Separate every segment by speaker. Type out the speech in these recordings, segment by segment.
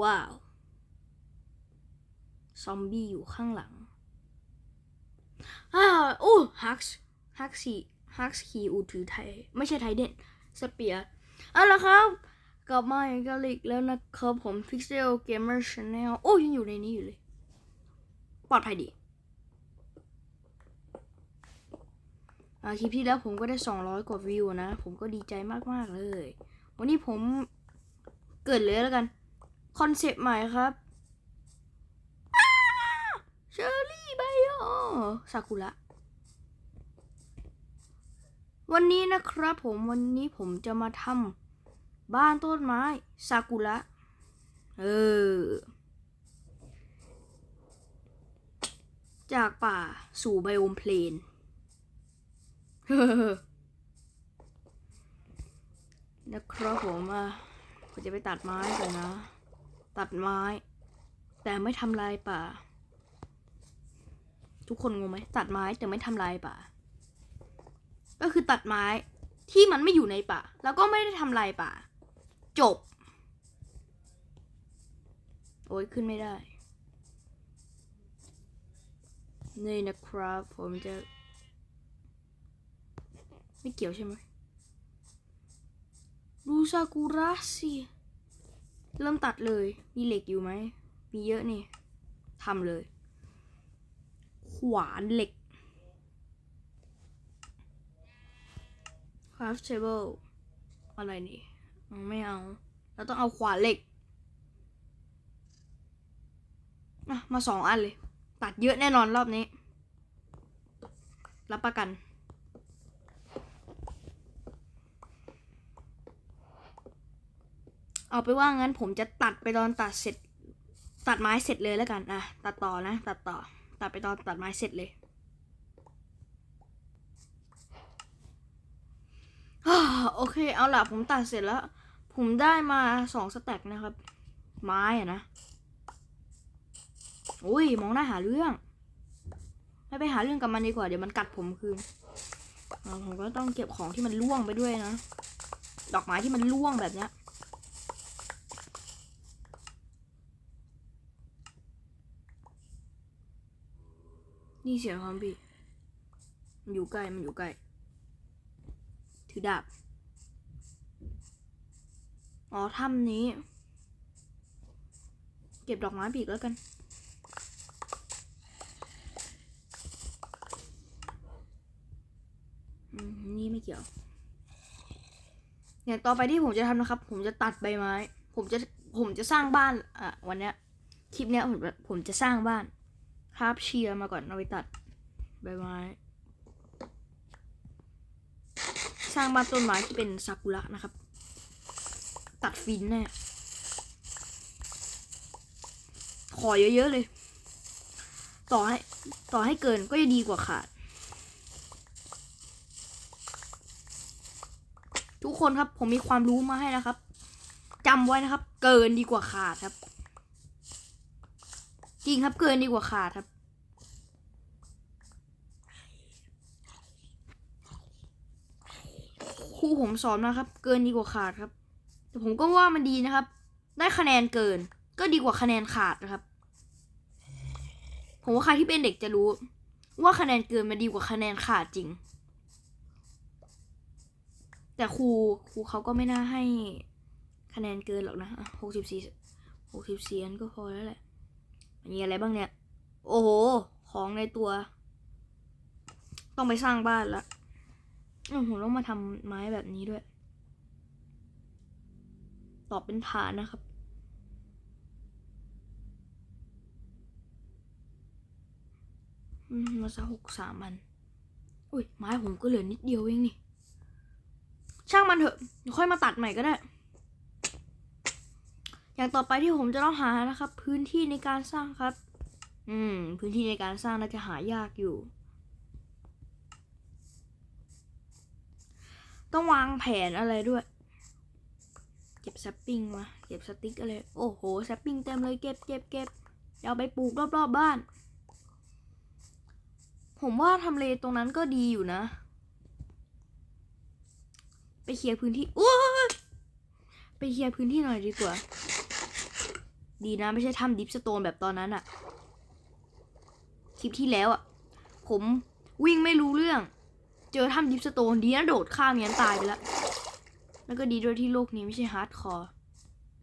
Speaker 1: ว้าว ซอมบี้อยู่ข้างหลังอ้าวโอ้ฮักส์ฮักสีฮักส์ขี่อูถือไทย ไม่ใช่ไทยเด่นสเปียร์เอาละครับ กลับมาอีกแล้วอีกแล้วนะครับ ผม Pixel Gamer Channel โอ้ยังอยู่ในนี้อยู่เลย ปลอดภัยดีคลิปที่แล้วผมก็ได้ 200 กว่าวิวนะ ผมก็ดีใจมาก ๆ เลย วันนี้ผมเกิดเลยแล้วกัน คอนเซปต์ใหม่ครับเชอร์รี่ไบโอซากุระวันนี้นะครับผมวันนี้ผมจะมาทำบ้านต้นไม้ซากุระเออ จากป่าสู่ไบโอมเพลนนะครับผมอะผมจะไปตัดไม้ก่อนนะ ตัดไม้ แต่ไม่ทำลายป่า ทุกคนงงไหมตัดไม้แต่ไม่ทำลายป่า ก็คือตัดไม้ที่มันไม่อยู่ในป่า แล้วก็ไม่ได้ทำลายป่า จบ โอ้ยขึ้นไม่ได้นี่นะครับ ผมจะ ไม่เกี่ยวใช่ไหมดูซากุระสิ เริ่มตัดเลย มีเหล็กอยู่ไหม มีเยอะนี่ทำเลย ขวานเหล็ก craft table อะไรนี่ไม่เอา เราต้องเอาขวานเหล็กมาสองอันเลย ตัดเยอะแน่นอนรอบนี้ รับประกัน เอาไปว่างั้นผมจะตัดไปตอนตัดเสร็จ ตัดไม้เสร็จเลยแล้วกันอะตัดต่อนะ ตัดต่อ ตัดไปตอนตัดไม้เสร็จเลยโอเค เอาล่ะผมตัดเสร็จแล้ว ผมได้มาสองสแต็กนะครับ ไม้อะนะโอ้ยมองหน้าหาเรื่อง ไม่ไปหาเรื่องกับมันดีกว่า เดี๋ยวมันกัดผมคืนผมก็ต้องเก็บของที่มันร่วงไปด้วยนะ ดอกไม้ที่มันร่วงแบบเนี้ย นี่เสียงคอมบี้มันอยู่ใกล้ มันอยู่ใกล้ ถือดาบ อ๋อถ้ำนี้ เก็บดอกไม้ปีกแล้วกัน นี่ไม่เกี่ยว เนี่ย ต่อไปที่ผมจะทำนะครับ ผมจะตัดใบไม้ ผมจะ ผมจะสร้างบ้าน อะ วันเนี้ย คลิปเนี้ยผมผมจะสร้างบ้าน คราบเชียร์มาก่อนเอาไปตัดใบไม้สร้างบ้านต้นไม้ที่เป็นซากุระนะครับ ตัดฟินแน่ขอเยอะๆเลย ต่อให้ต่อให้เกินก็จะดีกว่าขาด ทุกคนครับผมมีความรู้มาให้นะครับจำไว้นะครับ เกินดีกว่าขาดครับ จริงครับเกินดีกว่าขาดครับ ครูผมสอนมาครับ เกินดีกว่าขาดครับ แต่ผมก็ว่ามันดีนะครับ ได้คะแนนเกิน ก็ดีกว่าคะแนนขาดนะครับ ผมว่าใครที่เป็นเด็กจะรู้ ว่าคะแนนเกินมันดีกว่าคะแนนขาดจริง แต่ครูครูเขาก็ไม่น่าให้คะแนนเกินหรอกนะหกสิบสี่หกสิบสี่อันก็พอแล้วแหละ มีอะไรบ้างเนี่ย โอ้โห ของในตัว ต้องไปสร้างบ้านละอืมผมต้องมาทำไม้แบบนี้ด้วย ตอบเป็นฐานนะครับ มาสักหกสามอันอุ้ยไม้ผมก็เหลือนิดเดียวเองนี่ ช่างมันเถอะ ค่อยมาตัดใหม่ก็ได้ อย่างต่อไปที่ผมจะต้องหานะครับ พื้นที่ในการสร้างครับ อืม พื้นที่ในการสร้างน่าจะหายากอยู่ ต้องวางแผนอะไรด้วย เก็บแซปปิ้งมา เก็บสติ๊กอะไร โอ้โหแซปปิ้งเต็มเลยเก็บเก็บเก็บเดี๋ยวเอาไปปลูกรอบๆบบ้าน ผมว่าทำเลตรงนั้นก็ดีอยู่นะ ไปเคลียร์พื้นที่โอ้ไปเคลียร์พื้นที่หน่อยดีกว่า ดีนะไม่ใช่ถ้ำดิฟสโตนแบบตอนนั้นอะคลิปที่แล้วอะผมวิ่งไม่รู้เรื่อง เจอถ้ำดิฟสโตนดีนะโดดข้ามยันตายไปแล้วแล้วก็ดีด้วยที่โลกนี้ไม่ใช่ฮาร์ดคอร์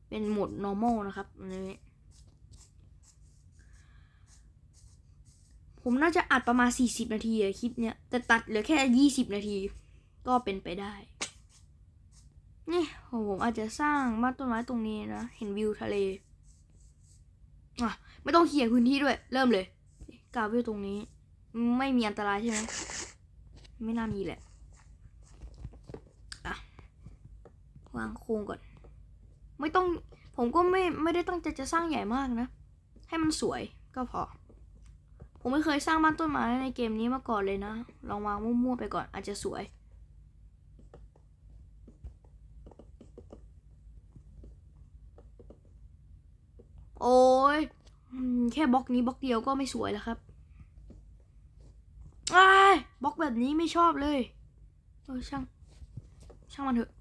Speaker 1: เป็นโหมด normal นะครับอันนี้ผมน่าจะอัดประมาณ 40 นาทีคลิปเนี้ยแต่ตัดเหลือแค่ 20 นาที ก็เป็นไปได้ นี่ผมอาจจะสร้างบ้านต้นไม้ตรงนี้นะ เห็นวิวทะเล อะไม่ต้องเคลียร์พื้นที่ด้วย เริ่มเลยกาวิวตรงนี้ ไม่มีอันตรายใช่ไหมไม่น่ามีแหละอะวางโครงก่อน ไม่ต้องผมก็ไม่ไม่ได้ตั้งใจจะสร้างใหญ่มากนะ ให้มันสวยก็พอ ผมไม่เคยสร้างบ้านต้นไม้ในเกมนี้มาก่อนเลยนะ ลองวางมั่วๆไปก่อนอาจจะสวย โอ้ยแค่บล็อกนี้บล็อกเดียวก็ไม่สวยแล้วครับอ้บล็อกแบบนี้ไม่ชอบเลยเออช่าง ช่างมันเถอะ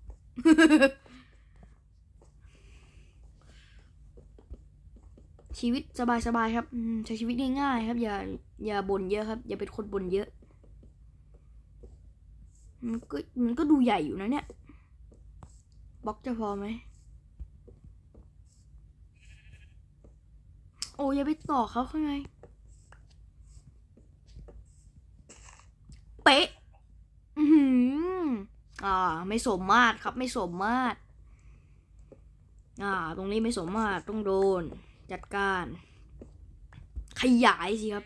Speaker 1: ชีวิตสบายๆครับใช้ชีวิตง่ายๆครับ อย่าอย่าบ่นเยอะครับ อย่าเป็นคนบ่นเยอะมันก็มันก็ดูใหญ่อยู่นะเนี่ยบล็อกจะพอไหม โอ้ยอย่าไปต่อเขาข้างในเป๊ะ อือออ่า ไม่สมมาตรครับไม่สมมาตรอ่า ตรงนี้ไม่สมมาตรต้องโดน จัดการ ขยายสิครับ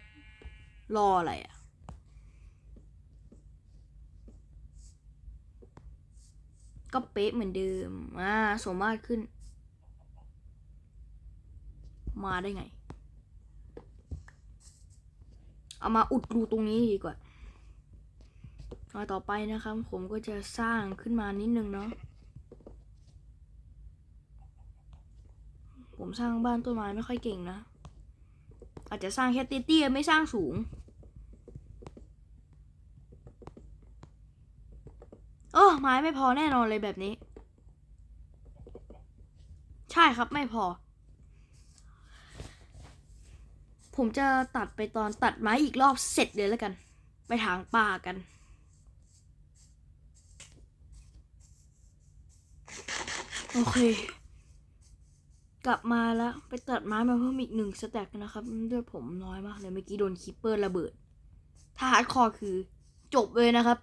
Speaker 1: รออะไรอะก็เป๊ะเหมือนเดิม อ่า สมมาตรขึ้น มาได้ไง เอามาอุดรูตรงนี้ดีกว่าเอาต่อไปนะครับ ผมก็จะสร้างขึ้นมานิดนึงเนาะผมสร้างบ้านต้นไม้ไม่ค่อยเก่งนะ อาจจะสร้างแค่เตี้ยๆไม่สร้างสูงเออไม้ไม่พอแน่นอนเลยแบบนี้ ใช่ครับไม่พอ ผมจะตัดไปตอนตัดไม้อีกรอบเสร็จเลยแล้วกัน ไปถางป่ากัน โอเค กลับมาแล้ว ไปตัดไม้มาเพิ่มอีกหนึ่งสแต็กนะครับเลือดผมน้อยมากเลยเมื่อกี้โดนคิปเปอร์ระเบิด ถ้าฮาร์ดคอร์คือจบเลยนะครับ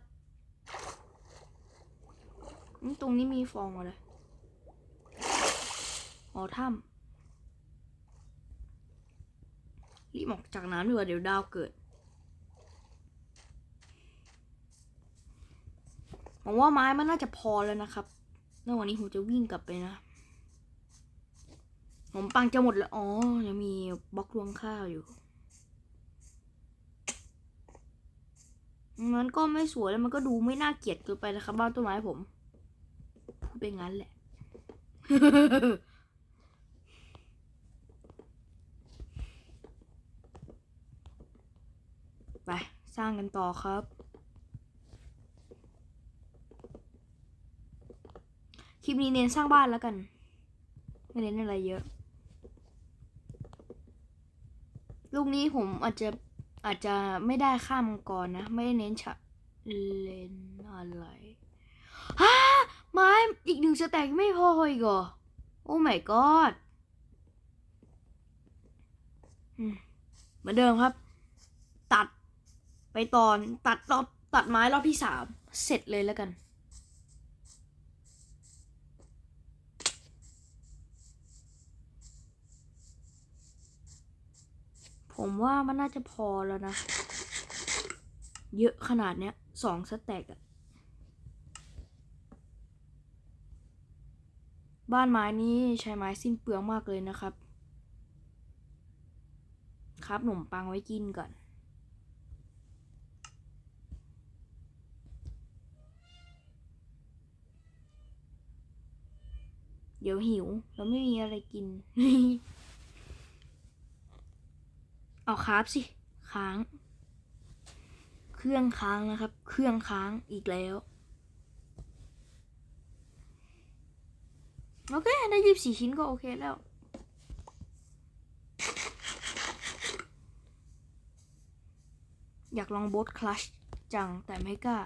Speaker 1: ตรงนี้มีฟองอะไรอ๋อถ้ำ รีบออกจากน้ำดีกว่าเดี๋ยวดาวเกิดผมว่าไม้มันน่าจะพอแล้วนะครับแล้ววันนี้ผมจะวิ่งกลับไปนะผมปังจะหมดแล้ว อ๋อ ยังมีบล็อกรวงข้าวอยู่ มันก็ไม่สวยแล้วมันก็ดูไม่น่าเกลียดเกินไปนะครับบ้านต้นไม้ผม พูดไปงั้นแหละ ไป สร้างกันต่อครับ คลิปนี้เน้นสร้างบ้านแล้วกัน ไม่เน้นอะไรเยอะ ลูกนี้ผมอาจจะอาจจะไม่ได้ข้ามมังกรนะ ไม่ได้เน้นฉะเลนอะไรฮ่าไม้อีกหนึ่งสแต็กไม่พออีกเหรอโอ้ my god เหมือนเดิมครับ ไปตอนตัดรอบตัดไม้รอบที่สามเสร็จเลยแล้วกัน ผมว่ามันน่าจะพอแล้วนะ เยอะขนาดเนี้ยสองสแต็กอะบ้านไม้นี้ใช้ไม้สิ้นเปลืองมากเลยนะครับ ครับขนมปังไว้กินก่อน เดี๋ยวหิว เราไม่มีอะไรกิน เอาคาร์บสิ ค้าง เครื่องค้างนะครับ เครื่องค้างอีกแล้ว โอเค ได้ยีิบสี่ชิ้นก็โอเคแล้วอยากลองบดคลัชจังแต่ไม่กล้า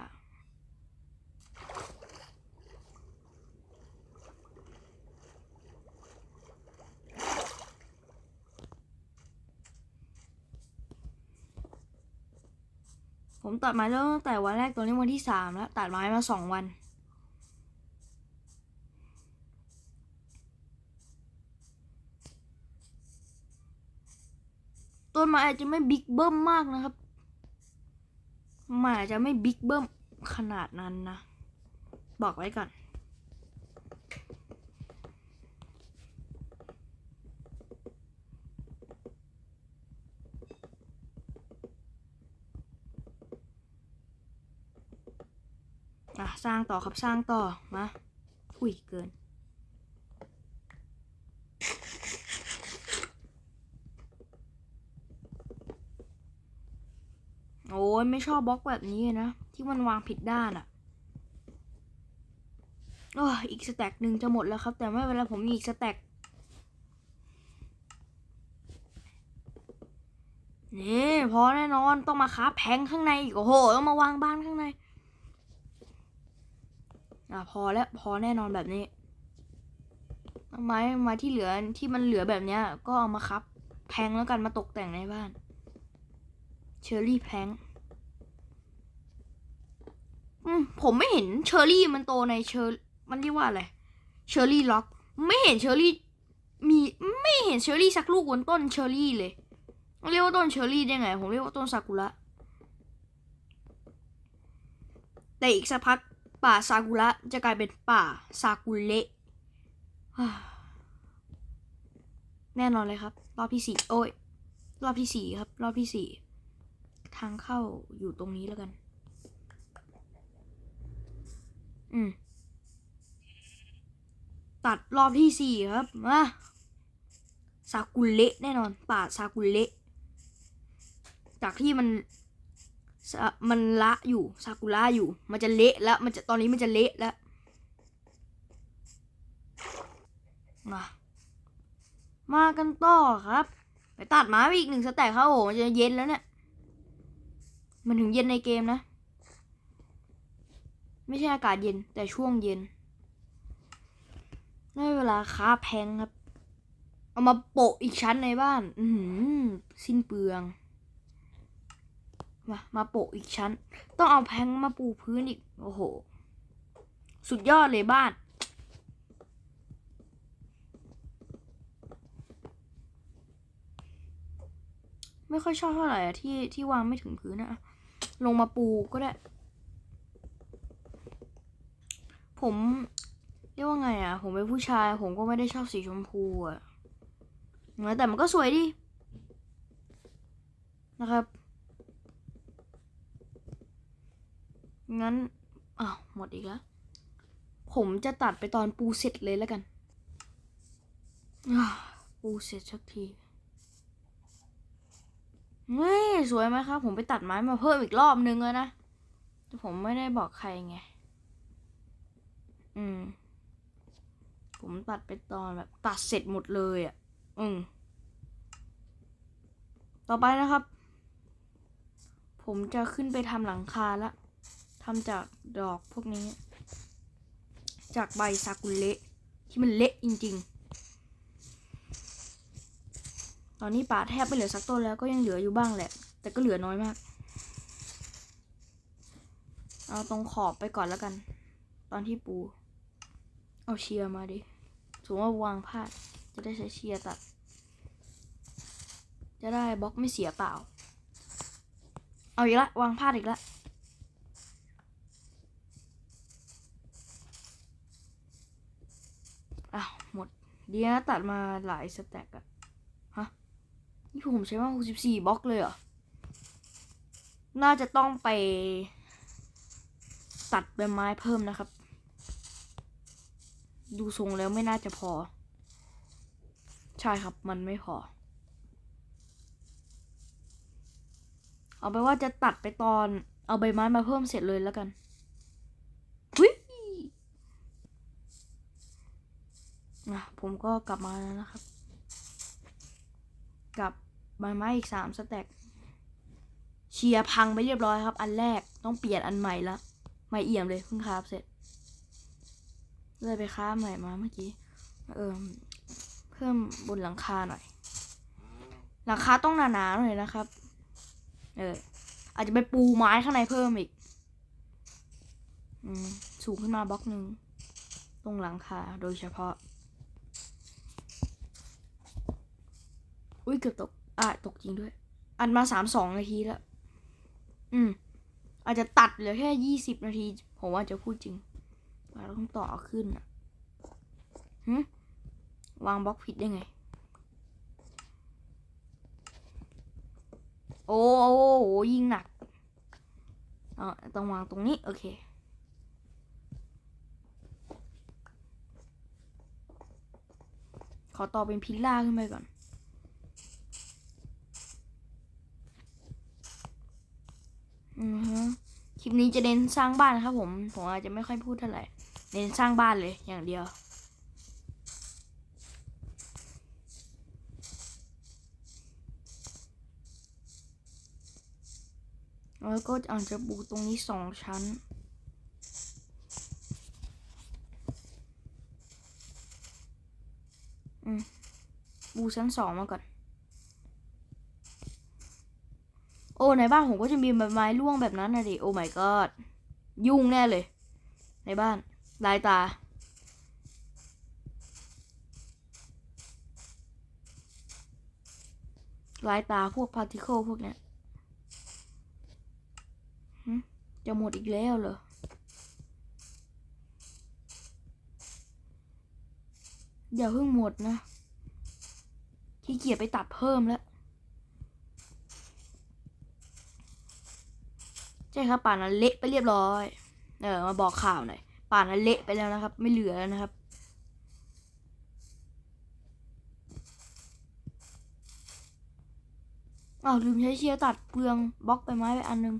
Speaker 1: ผมตัดไม้เริ่มตั้งแต่วันแรกตัวนี้วันที่สามแล้ว ตัดไม้มาสองวัน ต้นไม้อาจจะไม่บิ๊กเบิ้มมากนะครับมันอาจจะไม่บิ๊กเบิ้มขนาดนั้นนะ บอกไว้ก่อน อะสร้างต่อครับสร้างต่อมาอุ้ยเกิน โอ้ยไม่ชอบบล็อกแบบนี้นะ ที่มันวางผิดด้านอะ่ะโอ้อีกสแต็กหนึ่งจะหมดแล้วครับ แต่ไม่เป็นไรผมมีอีกสแต็กนี่พอแน่นอนต้องมาค้าแพงข้างในอีกโอ้โห ต้องมาวางบ้านข้างใน อะพอแล้วพอแน่นอนแบบนี้เอาไม้ไม้ที่เหลือที่มันเหลือแบบเนี้ย ก็เอามาคับแพงแล้วกันมาตกแต่งในบ้าน เชอร์รี่แพงผมไม่เห็นเชอร์รี่มันโตในเชอร์มันเรียกว่าอะไรเชอร์รี่ล็อก ไม่เห็นเชอร์รี่มีไม่เห็นเชอร์รี่สักลูกบนต้นเชอร์รี่เลยเรียกว่าต้นเชอร์รี่ได้ไง ผมเรียกว่าต้นซากุระแต่อีกสักพัก ป่าซากุระจะกลายเป็นป่าซากุเระแน่นอนเลยครับ รอบที่สี่โอ้ย รอบที่สี่ครับ รอบที่สี่ทางเข้าอยู่ตรงนี้แล้วกัน อืม ตัดรอบที่สี่ครับมาซากุเระแน่นอน ป่าซากุเระจากที่มัน มันละอยู่ซากุระอยู่ มันจะเละแล้ว มันจะตอนนี้มันจะเละแล้วมามากันต่อครับ ไปตัดไม้ไปอีกหนึ่งสแต็กครับโอ้โหมันจะเย็นแล้วเนี่ย มันถึงเย็นในเกมนะ ไม่ใช่อากาศเย็นแต่ช่วงเย็นได้เวลาค้าแพงครับ เอามาโปะอีกชั้นในบ้าน อืสิ้นเปลือง มามาโปะอีกชั้น ต้องเอาแพงมาปูพื้นอีก โอ้โห สุดยอดเลยบ้าน ไม่ค่อยชอบเท่าไหร่อะที่ที่วางไม่ถึงพื้นอะลงมาปูก็ได้ ผมเรียกว่าไงอะผมเป็นผู้ชาย ผมก็ไม่ได้ชอบสีชมพูอะแต่มันก็สวยดีนะครับ งั้นอ้าวหมดอีกแล้ว ผมจะตัดไปตอนปูเสร็จเลยแล้วกันปูเสร็จสักทีเฮ้ยสวยไหมครับ ผมไปตัดไม้มาเพิ่มอีกรอบนึงแล้วนะแต่ผมไม่ได้บอกใครไง อืม ผมตัดไปตอนแบบ ตัดเสร็จหมดเลยอะ อืม ต่อไปนะครับ ผมจะขึ้นไปทำหลังคาละ ทำจากดอกพวกนี้ จากใบซากุเระที่มันเละจริง ๆ ตอนนี้ป่าแทบไม่เหลือสักต้นแล้วก็ยังเหลืออยู่บ้างแหละ แต่ก็เหลือน้อยมาก เอาตรงขอบไปก่อนแล้วกัน ตอนที่ปู เอาเชียร์มาดิสมมติว่าวางพลาด จะได้ใช้เชียร์ตัด จะได้บล็อกไม่เสียเปล่า เอาอีกละ วางพลาดอีกละ อ้าวหมด เดียวตัดมาหลายสแต็กอะฮะ นี่ผมใช้มา64บล็อกเลยเหรอ น่าจะต้องไป ตัดใบไม้เพิ่มนะครับ ดูทรงแล้วไม่น่าจะพอ ใช่ครับมันไม่พอ เอาไปว่าจะตัดไปตอนเอาใบไม้มาเพิ่มเสร็จเลยแล้วกันวิ อะผมก็กลับมาแล้วนะครับ กับใบไม้อีกสามสแต็กเชียร์พังไปเรียบร้อยครับ อันแรกต้องเปลี่ยนอันใหม่ละใหม่เอี่ยมเลยเพิ่งคาฟเสร็จเลยไปค้าใหม่มาเมื่อกี้ เออเพิ่มบนหลังคาหน่อย หลังคาต้องหนาๆหน่อยนะครับ เออ อาจจะไปปูไม้ข้างในเพิ่มอีก อืม สูงขึ้นมาบล็อกหนึ่ง ตรงหลังคาโดยเฉพาะ อุ้ยเกือบตก อะตกจริงด้วย อันมาสามสองนาทีแล้ว อืม อาจจะตัดเหลือแค่ยี่สิบนาที ผมว่าจะพูดจริงเราต้องต่อขึ้นอะหึวางบล็อกผิดได้ไง โอ้โหยิงหนักเออต้องวางตรงนี้ โอเคขอต่อเป็นพิลล่าขึ้นไปก่อน อือฮะ คลิปนี้จะเน้นสร้างบ้านครับผม ผมอาจจะไม่ค่อยพูดเท่าไหร่ เน้นสร้างบ้านเลยอย่างเดียว แล้วก็อาจจะปูตรงนี้สองชั้นปูชั้นสองมาก่อน โอ้ ในบ้านผมก็จะมีใบไม้ร่วงแบบนั้นนะดิโอ้ my god ยุ่งแน่เลย ในบ้านลายตา ลายตาพวกพาร์ติเคิลพวกเนี้ยจะหมดอีกแล้วเหรออย่าเพิ่งหมดนะขี้เกียจไปตัดเพิ่มแล้ว ใช่ครับป่านนั้นเละไปเรียบร้อย เออมาบอกข่าวหน่อยป่านนั้นเละไปแล้วนะครับ ไม่เหลือแล้วนะครับ อ้าวลืมใช้เชียร์ตัดเปลืองบล็อกไปไม้ไปอันนึง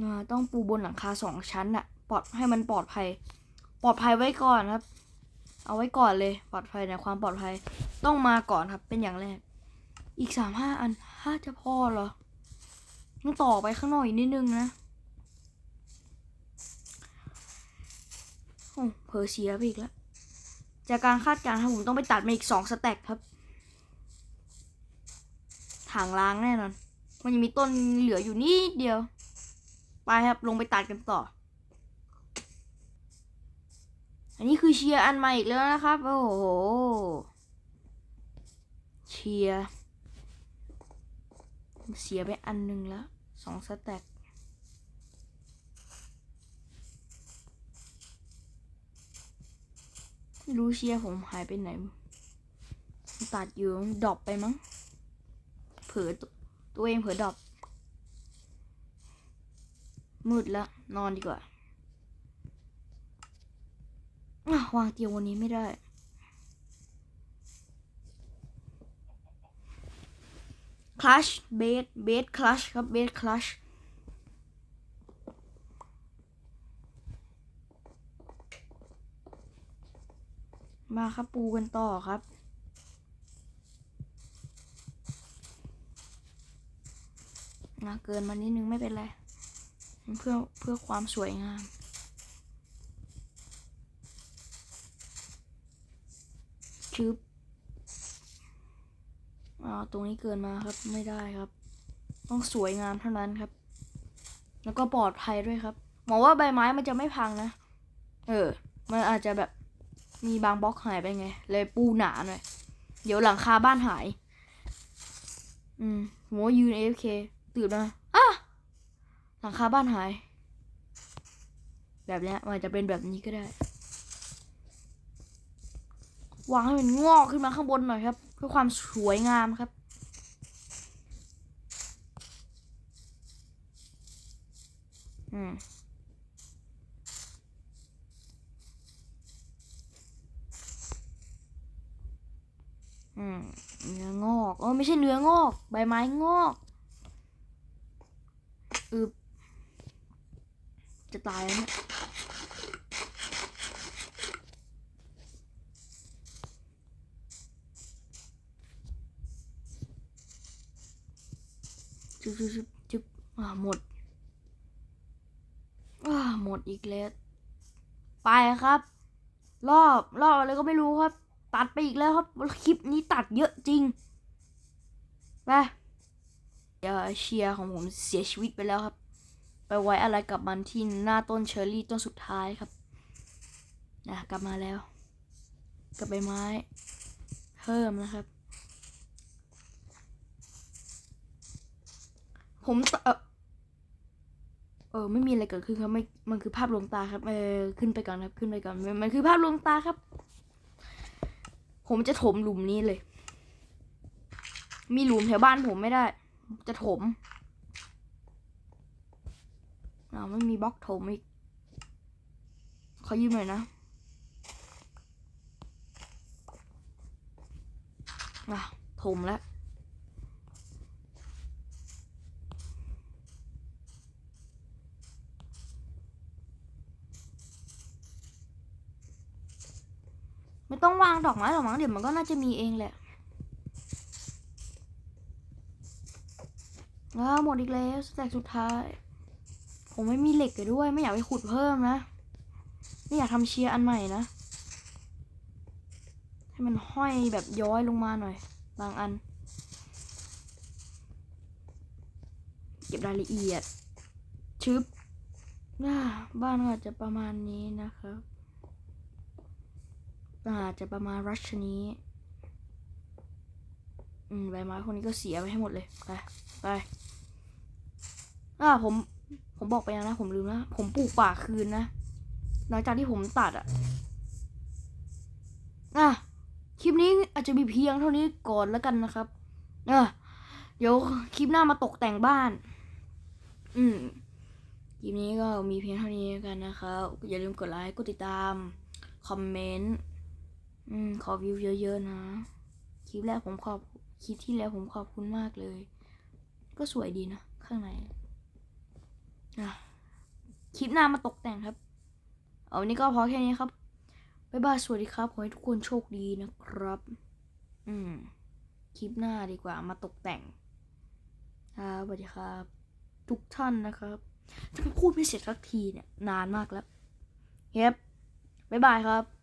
Speaker 1: อ่าต้องปูบนหลังคาสองชั้นอะปลอดให้มันปลอดภัย ปลอดภัยไว้ก่อนครับ เอาไว้ก่อนเลยปลอดภัยในความปลอดภัยต้องมาก่อนครับ เป็นอย่างแรก อีกสามห้าอันห้าจะพอเหรอต้องต่อไปข้างนอกอีกนิดนึงนะโอ้เพอเสียไปอีกแล้วจากการคาดการณ์ครับผมต้องไปตัดมาอีกสองสแต็กครับถังล้างแน่นอน มันยังมีต้นเหลืออยู่นิดเดียว ไปครับลงไปตัดกันต่อ อันนี้คือเชียร์อันใหม่อีกแล้วนะครับ โอ้โห เชียร์เสียไปอันหนึ่งแล้วสองสแต็กรู้เชียร์ผมหายไปไหน ตัดอยู่ดรอปไปมั้ง เผลอตัวตัวเองเผลอดรอปมืดแล้ว นอนดีกว่าอะ วางเตียงวันนี้ไม่ได้ คลัชเบสเบสคลัชครับเบสคลัชมาครับปูกันต่อครับ นะเกินมานิดนึงไม่เป็นไร เพื่อเพื่อความสวยงาม ชึบอ่าตรงนี้เกินมาครับไม่ได้ครับ ต้องสวยงามเท่านั้นครับ แล้วก็ปลอดภัยด้วยครับหมองว่าใบไม้มันจะไม่พังนะ เออ มันอาจจะแบบมีบางบล็อกหายไปไง เลยปูหนาหน่อย เดี๋ยวหลังคาบ้านหาย อืมผมว่ายืน AFK ตื่นมาอะหลังคาบ้านหาย แบบนี้มันจะเป็นแบบนี้ก็ได้ วางให้มันงอกขึ้นมาข้างบนหน่อยครับ เพื่อความสวยงามครับ อืมอืมเนื้องอกเออไม่ใช่เนื้องอก ใบไม้งอกอึบจะตายแล้วเนี่ย จึ๊บจึ๊บจึ๊บจึ๊บอ่าหมดอ่าหมดอีกแล้ว ไปครับ รอบรอบอะไรก็ไม่รู้ครับ ตัดไปอีกแล้วครับ คลิปนี้ตัดเยอะจริงไปเดี๋ยวเชียร์ของผมเสียชีวิตไปแล้วครับ ไปไว้อะไรกับมันที่หน้าต้นเชอร์รี่ต้นสุดท้ายครับนะกลับมาแล้วกับใบไม้ เพิ่มนะครับ ผมเออเออไม่มีอะไรเกิดขึ้นครับไม่มันคือภาพลวงตาครับ เออขึ้นไปก่อนครับ ขึ้นไปก่อนมันคือภาพลวงตาครับ ผมจะถมหลุมนี้เลย มีหลุมแถวบ้านผมไม่ได้ จะถมอ้าไม่มีบล็อกถมอีกขอยืมหน่อยนะอะถมแล้ว ไม่ต้องวางดอกไม้หรอกมั้งเดี๋ยวมันก็น่าจะมีเองแหละว้าวหมดอีกแล้วสแต็กสุดท้าย ผมไม่มีเหล็กเลยด้วย ไม่อยากไปขุดเพิ่มนะ ไม่อยากทำเชียร์อันใหม่นะ ให้มันห้อยแบบย้อยลงมาหน่อย บางอัน เก็บรายละเอียดชึบอ่าบ้านก็จะประมาณนี้นะครับ อาจจะประมาณรัชนี้อืมใบไม้พวกนี้ก็เสียไปให้หมดเลย ไป ไปอ่าผม ผมบอกไปแล้วนะ ผมลืมนะ ผมปลูกป่าคืนนะ หลังจากที่ผมตัดอะอะ คลิปนี้อาจจะมีเพียงเท่านี้ก่อนแล้วกันนะครับเออเดี๋ยวคลิปหน้ามาตกแต่งบ้าน อืม คลิปนี้ก็มีเพียงเท่านี้ล้วกันนะครับ อย่าลืมกดไลค์ กดติดตาม คอมเมนต์ อืม ขอวิวเยอะๆนะ คลิปแรกผมขอบคลิปที่แล้วผมขอบคุณมากเลย ก็สวยดีนะ ข้างในอะคลิปหน้ามาตกแต่งครับ เอาวันนี้ก็พอแค่นี้ครับบ๊ายบายสวัสดีครับ ขอให้ทุกคนโชคดีนะครับ อืม คลิปหน้าดีกว่ามาตกแต่งครับสวัสดีครับ ทุกท่านนะครับจะพูดไม่เสร็จสักทีเนี่ย นานมากแล้วเฮ้ยบ๊ายบายครับ